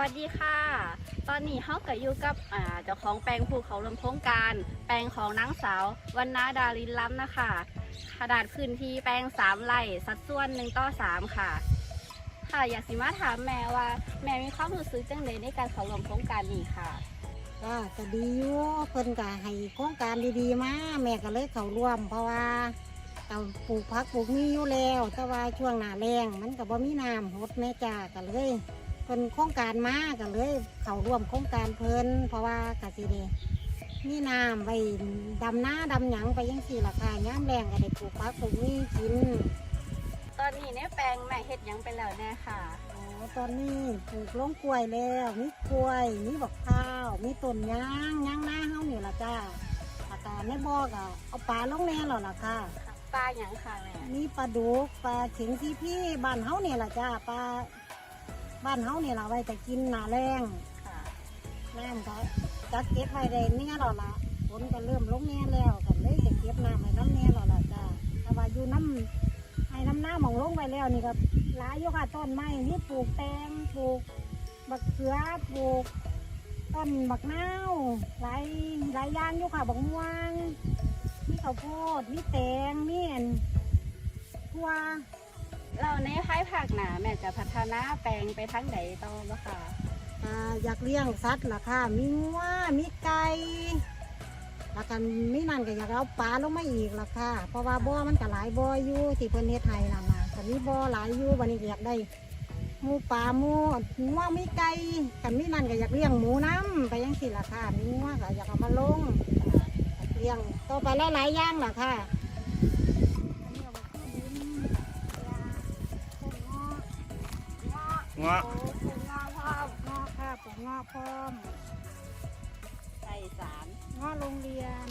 วัสดีค่ะ ตอนนี้เฮาก็อยู่กับเจ้าของแปลงภูเขาลมโครงการ แปลงของนางสาววันนาดารินล้ำนะคะขนาดพื้นที่แปลง3ไร่สัดส่วน1ต่อ3ค่ะ ค่ะอยากสิมาถามแม่ว่า แม่มีความรู้สึกจังเลยในการเขาร่วมโครงการนี้ค่ะก็ก็ดีอยู่เพิ่นก็ให้โครงการดีๆมาแม่ก็เลยเข้าร่วม เพราะว่าเราปลูกผักปลูกมีอยู่แล้ว แต่ว่าช่วงหน้าแรงมันก็บ่มีน้ำหดแม่จ้าก็เลย พิ่นโครงการมาก็เลย เข้าร่วมโครงการเพิ่นเพราะว่ากสิเดมีน้ำไปดำหน้าดำหยังไปยังสี่ราคาย่ามแรงก็ได้ปลูกผักปลูกมีกินตอนนี้ในแปลงแม่เฮ็ดหยังไปแล้วแน่ค่ะอ๋อตอนนี้ปลูกลงกล้วยแล้วมีกล้วยมีบักข้าวมีต้นยางยางหน้าเฮานี่ล่ะจ้าอากาศในบ่อก็เอาปลาลงแน่หรอล่ะค่ะ ปลาหยังค่ะแม่มีปลาดุกปลาเข็งที่พี่บ้านเฮานี่ล่ะจ้าปลา บ้านเฮานี่ล่ะไว้แต่กินหนาแรงค่ะน้ำก็จัดเก็บไว้ได้เนี่ยหรอล่ะฝนก็เริ่มลงแน่แล้วก็เลยจะเก็บน้ำไว้น้ำแน่หรอล่ะจ้าแต่ว่าอยู่น้ำให้น้ำหน้าหมองลงไปแล้วนี่ก็หลายอยู่ค่ะต้นไม้นี่ปลูกแตงปลูกบักเขือปลูกต้นบักนาวหลายหลายอย่างอยู่ค่ะบักม่วงมีข้าวโพดมีแตงมีอันทั่ว เราในภายภาคหนาแม่จะพัฒนาแปลงไปทางไหนต่อบ่ค่ะอ่าอยากเลี้ยงสัตว์ล่ะค่ะ มีงัวมีไก่แล้วกันมีนั่นก็อยากเอาปลาลงมาอีกล่ะค่ะ เพราะว่าบ่อมันก็หลายบ่ออยู่ที่เพิ่นเฮ็ดให้นั่นน่ะก็มีบ่อหลายอยู่บัดนี้ก็อยากได้หมูปลาหมูงัวมีไก่กันมีนั่นก็อยากเลี้ยงหมูน้ำไปยังสิล่ะค่ะมีงัวก็อยากเอามาลงเลี้ยงต่อไปหลายๆอย่างล่ะค่ะ เงาะเงาะโอ้ปลูกงาพร้อมงอค่ะปลูกงอพร้อมใส่สาร งอโรงเรียน